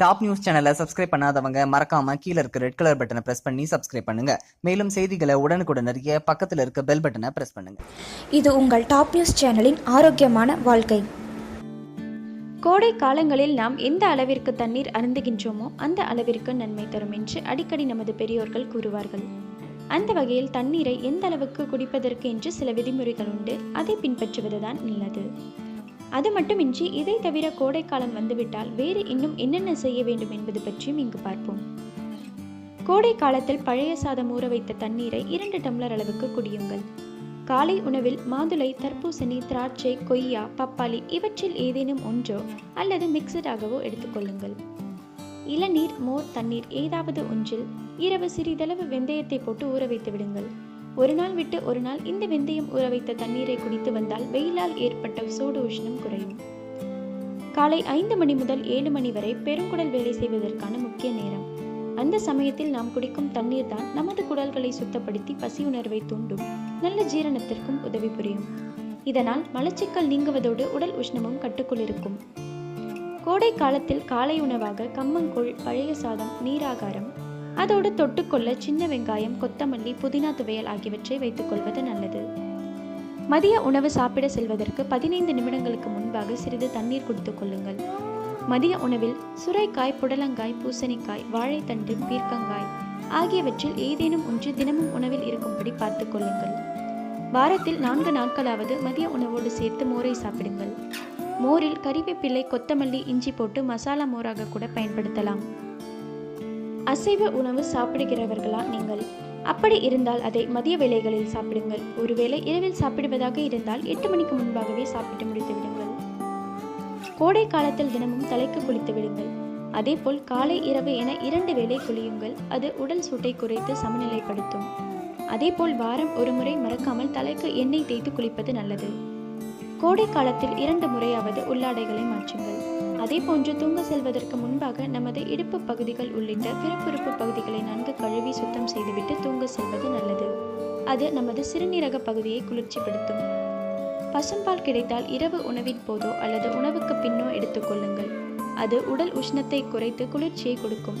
Top news சேனலை subscribe பண்ணாதவங்க மறக்காம கீழ இருக்க ரெட் கலர் பட்டனை பிரஸ் பண்ணி சப்ஸ்கிரைப் பண்ணுங்க. மேலும் செய்திகளை உடனுக்குடன் அறிய பக்கத்துல இருக்க பெல் பட்டனை பிரஸ் பண்ணுங்க. இது உங்கள் டாப் நியூஸ் சேனலின் ஆரோக்கியமான வாழ்க்கை. கோடை காலங்களில் நாம் எந்த அளவிற்கு தண்ணீர் அருந்துகின்றோமோ அந்த அளவிற்கு நன்மை தரும் என்று அடிக்கடி நமது பெரியோர்கள் கூறுவார்கள். அந்த வகையில் தண்ணீரை எந்த அளவுக்கு குடிப்பதற்கு என்று சில விதிமுறைகள் உண்டு. அதை பின்பற்றுவதுதான் நல்லது. அது மட்டுமின்றி இதை தவிர கோடைக்காலம் வந்துவிட்டால் வேறு இன்னும் என்னென்ன செய்ய வேண்டும் என்பது பற்றியும் இங்கு பார்ப்போம். கோடை காலத்தில் பழைய சாதம் ஊற வைத்த தண்ணீரை இரண்டு டம்ளர் அளவுக்கு குடியுங்கள். காலை உணவில் மாதுளை தர்பூசணி திராட்சை கொய்யா பப்பாளி இவற்றில் ஏதேனும் ஒன்றோ அல்லது மிக்சடாகவோ எடுத்துக்கொள்ளுங்கள் இளநீர் மோர் தண்ணீர் ஏதாவது ஒன்றில் இரவு சிறிதளவு வெந்தயத்தை போட்டு ஊற வைத்து விடுங்கள். ஒரு நாள் விட்டு ஒரு நாள் இந்த வெந்தயம் ஊற வைத்த தண்ணீரை குடித்து வந்தால் வெயிலால் ஏற்பட்ட சூடு உஷ்ணம் குறையும். காலை ஐந்து மணி முதல் ஏழு மணி வரை பெருங்குடல் வேலை செய்வதற்கான முக்கிய நேரம். அந்த சமயத்தில் நாம் குடிக்கும் தண்ணீர் தான் நமது குடல்களை சுத்தப்படுத்தி பசி உணர்வை தூண்டும் நல்ல ஜீரணத்திற்கும் உதவி புரியும். இதனால் மலச்சிக்கல் நீங்குவதோடு உடல் உஷ்ணமும் கட்டுக்குள் இருக்கும். கோடை காலத்தில் காலை உணவாக கம்மங்கூழ் பழைய சாதம் நீராகாரம் அதோடு தொட்டுக்கொள்ள சின்ன வெங்காயம் கொத்தமல்லி புதினா துவையல் ஆகியவற்றை வைத்துக் கொள்வது நல்லது. மதிய உணவு சாப்பிட செல்வதற்கு பதினைந்து நிமிடங்களுக்கு முன்பாக சிறிது தண்ணீர் குடித்துக் கொள்ளுங்கள். மதிய உணவில் சுரைக்காய் புடலங்காய் பூசணிக்காய் வாழைத்தண்டு பீர்க்கங்காய் ஆகியவற்றில் ஏதேனும் ஒன்று தினமும் உணவில் இருக்கும்படி பார்த்துக் கொள்ளுங்கள். வாரத்தில் நான்கு நாட்களாவது மதிய உணவோடு சேர்த்து மோரை சாப்பிடுங்கள். மோரில் கறிவேப்பிள்ளை கொத்தமல்லி இஞ்சி போட்டு மசாலா மோராக கூட பயன்படுத்தலாம். அசைவ உணவு சாப்பிடுகிறவர்களா நீங்கள்? அப்படி இருந்தால் அதை மதிய வேளைகளில் சாப்பிடுங்கள். ஒருவேளை இரவில் சாப்பிடுவதாக இருந்தால் எட்டு மணிக்கு முன்பாகவே சாப்பிட்டு முடித்து விடுங்கள். கோடை காலத்தில் தினமும் தலைக்கு குளித்து விடுங்கள். அதேபோல் காலை இரவு என இரண்டு வேளை குளியுங்கள். அது உடல் சூட்டை குறைத்து சமநிலைப்படுத்தும். அதேபோல் வாரம் ஒரு முறை மறக்காமல் தலைக்கு எண்ணெய் தேய்த்து குளிப்பது நல்லது. கோடை காலத்தில் இரண்டு முறையாவது உள்ளாடைகளை மாற்றுங்கள். அதே போன்று தூங்க செல்வதற்கு முன்பாக நமது இடுப்பு பகுதிகள் உள்ளிட்ட பிறப்புறுப்பு பகுதிகளை நன்கு கழுவி சுத்தம் செய்துவிட்டு தூங்க செல்வது நல்லது. அது நமது சிறுநீரக பகுதியை குளிர்ச்சிப்படுத்தும். பசும்பால் கிடைத்தால் இரவு உணவின் போதோ அல்லது உணவுக்கு பின்னோ எடுத்துக்கொள்ளுங்கள் அது உடல் உஷ்ணத்தை குறைத்து குளிர்ச்சியை கொடுக்கும்.